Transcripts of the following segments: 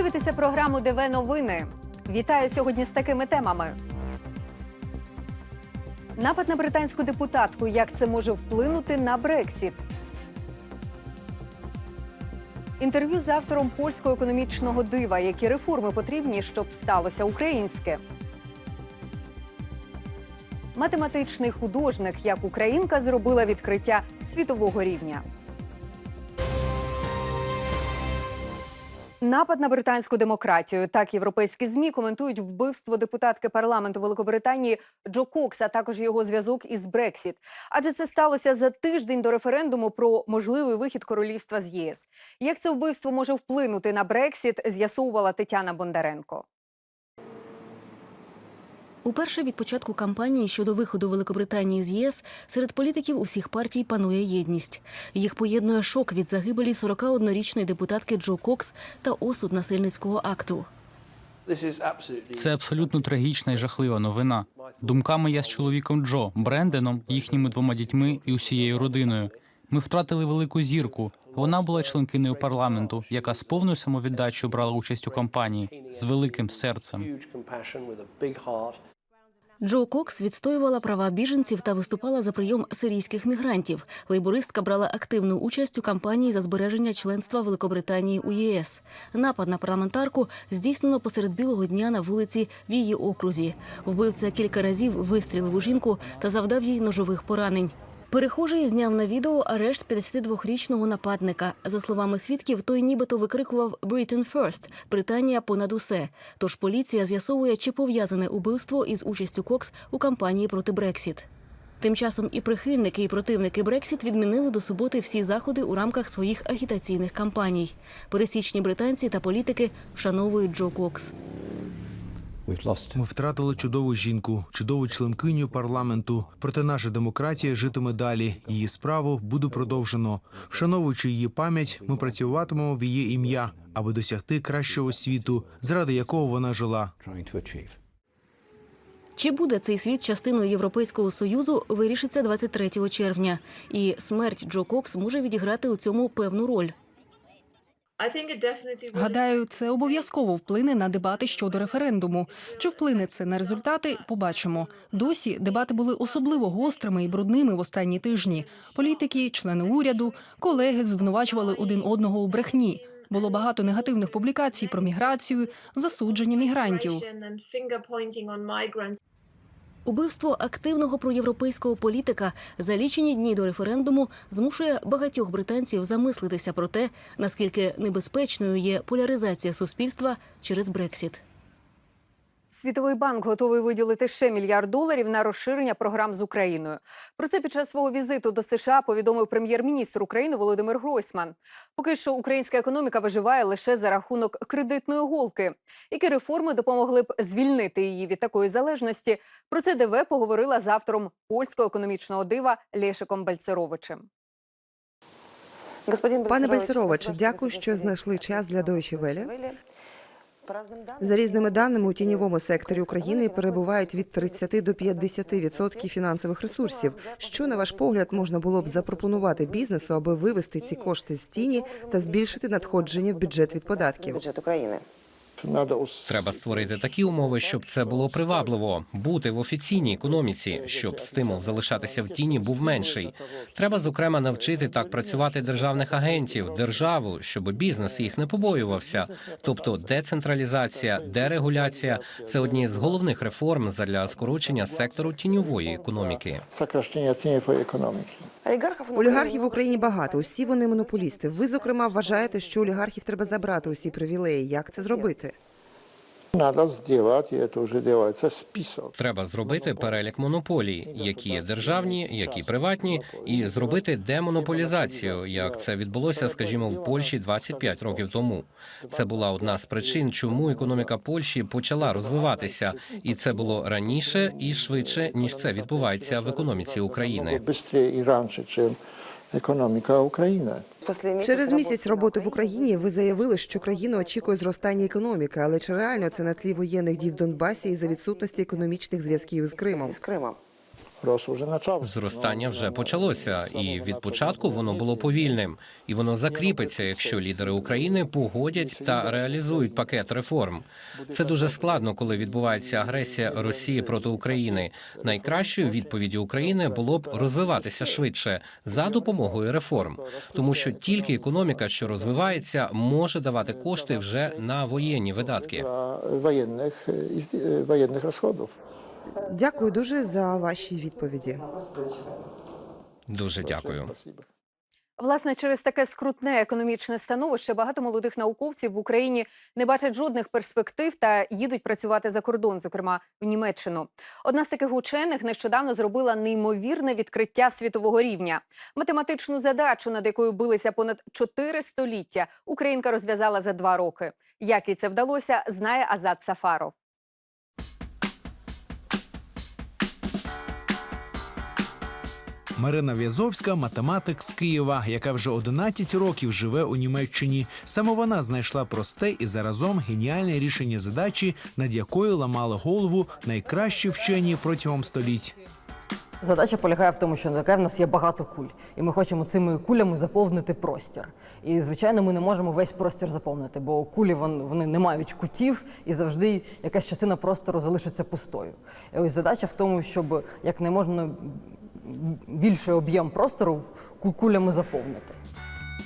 дивитеся програму ДВ Новини. Вітаю сьогодні з такими темами. Напад на британську депутатку. Як це може вплинути на Брексіт? Інтерв'ю з автором польського економічного дива. Які реформи потрібні, щоб сталося українське? Математичний художник, як українка зробила відкриття світового рівня. Напад на британську демократію. Так європейські змі коментують вбивство депутатки парламенту Великобританії Джо Кокса, а також його зв'язок із Брексіт. Адже це сталося за тиждень до референдуму про можливий вихід королівства з ЄС. Як це вбивство може вплинути на Брексіт, з'ясовувала Тетяна Бондаренко. Уперше від початку кампанії щодо виходу Великобританії з ЄС серед політиків усіх партій панує єдність. Їх поєднує шок від загибелі 41-річної депутатки Джо Кокс та осуд насильницького акту. Це абсолютно трагічна і жахлива новина. Думками я з чоловіком Джо, Бренденом, їхніми двома дітьми і усією родиною. Ми втратили велику зірку. Вона була членкиною парламенту, яка з повною самовіддачею брала участь у кампанії з великим серцем. Джо Кокс відстоювала права біженців та виступала за прийом сирійських мігрантів. Лейбористка брала активну участь у кампанії за збереження членства Великобританії у ЄС. Напад на парламентарку здійснено посеред білого дня на вулиці в її окрузі. Вбивця кілька разів вистрілив у жінку та завдав їй ножових поранень. Перехожий зняв на відео арешт 52-річного нападника. За словами свідків, той нібито викрикував «Britain first» – Британія понад усе. Тож поліція з'ясовує, чи пов'язане убивство із участю Кокс у кампанії проти Брексіт. Тим часом і прихильники, і противники Брексіт відмінили до суботи всі заходи у рамках своїх агітаційних кампаній. Пересічні британці та політики вшановують Джо Кокс. Ми втратили чудову жінку, чудову членкиню парламенту. Проте наша демократія житиме далі. Її справу буде продовжено. Вшановуючи її пам'ять, ми працюватимемо в її ім'я, аби досягти кращого світу, заради якого вона жила. Чи буде цей світ частиною Європейського союзу, вирішиться 23 червня. І смерть Джо Кокс може відіграти у цьому певну роль. Гадаю, це обов'язково вплине на дебати щодо референдуму. Чи вплине це на результати? Побачимо. Досі дебати були особливо гострими і брудними в останні тижні. Політики, члени уряду, колеги звинувачували один одного у брехні. Було багато негативних публікацій про міграцію, засудження мігрантів. Убивство активного проєвропейського політика за лічені дні до референдуму змушує багатьох британців замислитися про те, наскільки небезпечною є поляризація суспільства через Брексіт. Світовий банк готовий виділити ще мільярд доларів на розширення програм з Україною. Про це під час свого візиту до США повідомив прем'єр-міністр України Володимир Гройсман. Поки що українська економіка виживає лише за рахунок кредитної голки. Які реформи допомогли б звільнити її від такої залежності? Про це ДВ поговорила з автором польського економічного дива Лешиком Бальцеровичем. Пане Бальцерович, дякую, що знайшли час для Deutsche Welle. За різними даними, у тіньовому секторі України перебувають від 30 до 50 відсотків фінансових ресурсів. Що на ваш погляд можна було б запропонувати бізнесу, аби вивести ці кошти з тіні та збільшити надходження в бюджет від податків? Треба створити такі умови, щоб це було привабливо, бути в офіційній економіці, щоб стимул залишатися в тіні був менший. Треба зокрема навчити так працювати державних агентів, державу, щоб бізнес їх не побоювався. Тобто децентралізація, дерегуляція це одні з головних реформ задля скорочення сектору тіньової економіки. Сокращення тіньової економіки. Олігархів в Україні багато. Усі вони монополісти. Ви зокрема вважаєте, що олігархів треба забрати усі привілеї. Як це зробити? Надо зробити, і це вже робиться, список. Треба зробити перелік монополій, які є державні, які приватні, і зробити демонополізацію, як це відбулося, скажімо, в Польщі 25 років тому. Це була одна з причин, чому економіка Польщі почала розвиватися, і це було раніше і швидше ніж це відбувається в економіці України. Економіка України. Через місяць роботи в Україні ви заявили, що країну очікує зростання економіки, але чи реально це на тлі воєнних дій в Донбасі і за відсутності економічних зв'язків з Кримом? Уже почався. Зростання вже почалося, і від початку воно було повільним, і воно закріпиться, якщо лідери України погодять та реалізують пакет реформ. Це дуже складно, коли відбувається агресія Росії проти України. Найкращою відповіддю України було б розвиватися швидше за допомогою реформ, тому що тільки економіка, що розвивається, може давати кошти вже на воєнні видатки. Воєнних, е, е, воєнних розходів. Дякую дуже за ваші відповіді. Дуже дякую. Власне, через таке скрутне економічне становище багато молодих науковців в Україні не бачать жодних перспектив та їдуть працювати за кордон, зокрема в Німеччину. Одна з таких учених нещодавно зробила неймовірне відкриття світового рівня. Математичну задачу, над якою билися понад чотири століття, українка розв'язала за два роки. Як їй це вдалося, знає Азат Сафаров. Марина В'язовська математик з Києва, яка вже 11 років живе у Німеччині. Саме вона знайшла просте і заразом геніальне рішення задачі, над якою ламали голову найкращі вчені протягом століть. Задача полягає в тому, що таке в нас є багато куль, і ми хочемо цими кулями заповнити простір. І звичайно, ми не можемо весь простір заповнити, бо кулі вони не мають кутів, і завжди якась частина простору залишиться пустою. І ось задача в тому, щоб як не можна більший об'єм простору ку- кулями заповнити.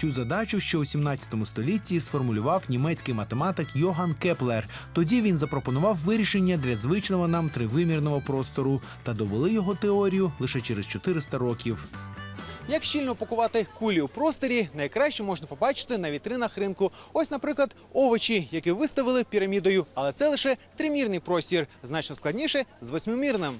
Цю задачу ще у 17 столітті сформулював німецький математик Йоган Кеплер. Тоді він запропонував вирішення для звичного нам тривимірного простору та довели його теорію лише через 400 років. Як щільно пакувати кулі у просторі, найкраще можна побачити на вітринах ринку. Ось, наприклад, овочі, які виставили пірамідою, але це лише тримірний простір, значно складніше з восьмимірним.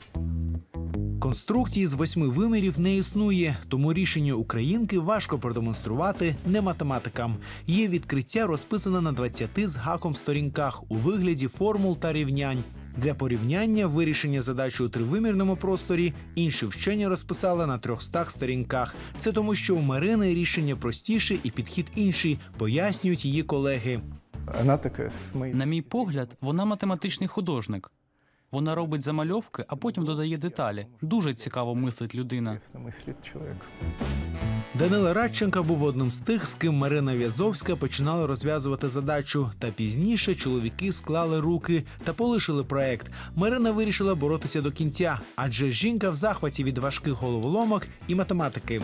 Конструкції з восьми вимірів не існує, тому рішення українки важко продемонструвати не математикам. Її відкриття розписано на 20 з гаком сторінках у вигляді формул та рівнянь. Для порівняння вирішення задачі у тривимірному просторі інші вчені розписали на 300 сторінках. Це тому, що у Марини рішення простіше і підхід інший, пояснюють її колеги. На мій погляд, вона математичний художник. Вона робить замальовки, а потім додає деталі. Дуже цікаво мислить людина. Данила Радченка був одним з тих, з ким Марина В'язовська починала розв'язувати задачу. Та пізніше чоловіки склали руки та полишили проект. Марина вирішила боротися до кінця, адже жінка в захваті від важких головоломок і математики.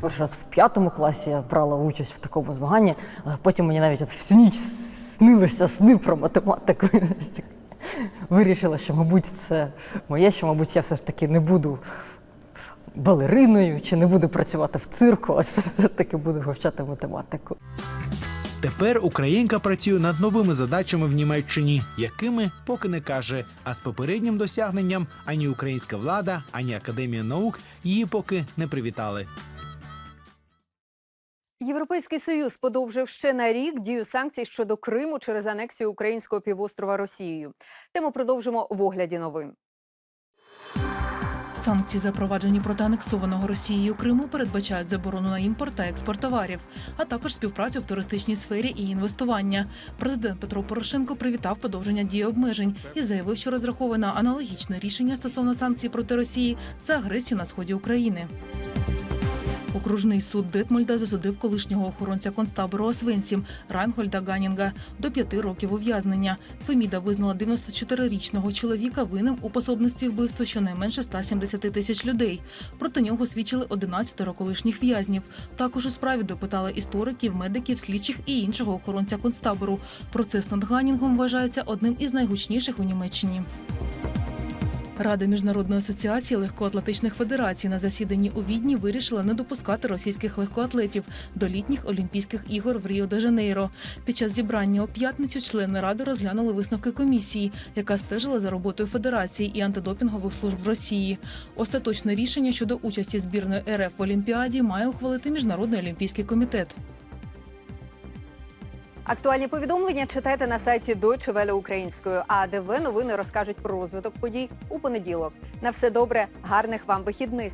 Перший раз в п'ятому класі я брала участь в такому змаганні, потім мені навіть от всю ніч снилися сни про математику. Вирішила, що, мабуть, це моє, що, мабуть, я все ж таки не буду балериною чи не буду працювати в цирку, а все ж таки буду вивчати математику. Тепер українка працює над новими задачами в Німеччині, якими поки не каже. А з попереднім досягненням ані українська влада, ані академія наук її поки не привітали. Європейський союз подовжив ще на рік дію санкцій щодо Криму через анексію українського півострова Росією. Тему продовжимо в огляді новин. Санкції, запроваджені проти анексованого Росією Криму, передбачають заборону на імпорт та експорт товарів, а також співпрацю в туристичній сфері і інвестування. Президент Петро Порошенко привітав подовження дії обмежень і заявив, що розраховує на аналогічне рішення стосовно санкцій проти Росії за агресію на сході України. Окружний суд Детмольда засудив колишнього охоронця концтабору Освенцім Райнгольда Ганінга до п'яти років ув'язнення. Феміда визнала 94-річного чоловіка винним у пособництві вбивства щонайменше 170 тисяч людей. Проти нього свідчили 11 колишніх в'язнів. Також у справі допитали істориків, медиків, слідчих і іншого охоронця концтабору. Процес над Ганінгом вважається одним із найгучніших у Німеччині. Рада міжнародної асоціації легкоатлетичних федерацій на засіданні у Відні вирішила не допускати російських легкоатлетів до літніх Олімпійських ігор в Ріо де Жанейро. Під час зібрання у п'ятницю члени ради розглянули висновки комісії, яка стежила за роботою федерації і антидопінгових служб в Росії. Остаточне рішення щодо участі збірної РФ в Олімпіаді має ухвалити міжнародний олімпійський комітет. Актуальні повідомлення читайте на сайті Deutsche Welle українською. А ДВ новини розкажуть про розвиток подій у понеділок. На все добре, гарних вам вихідних.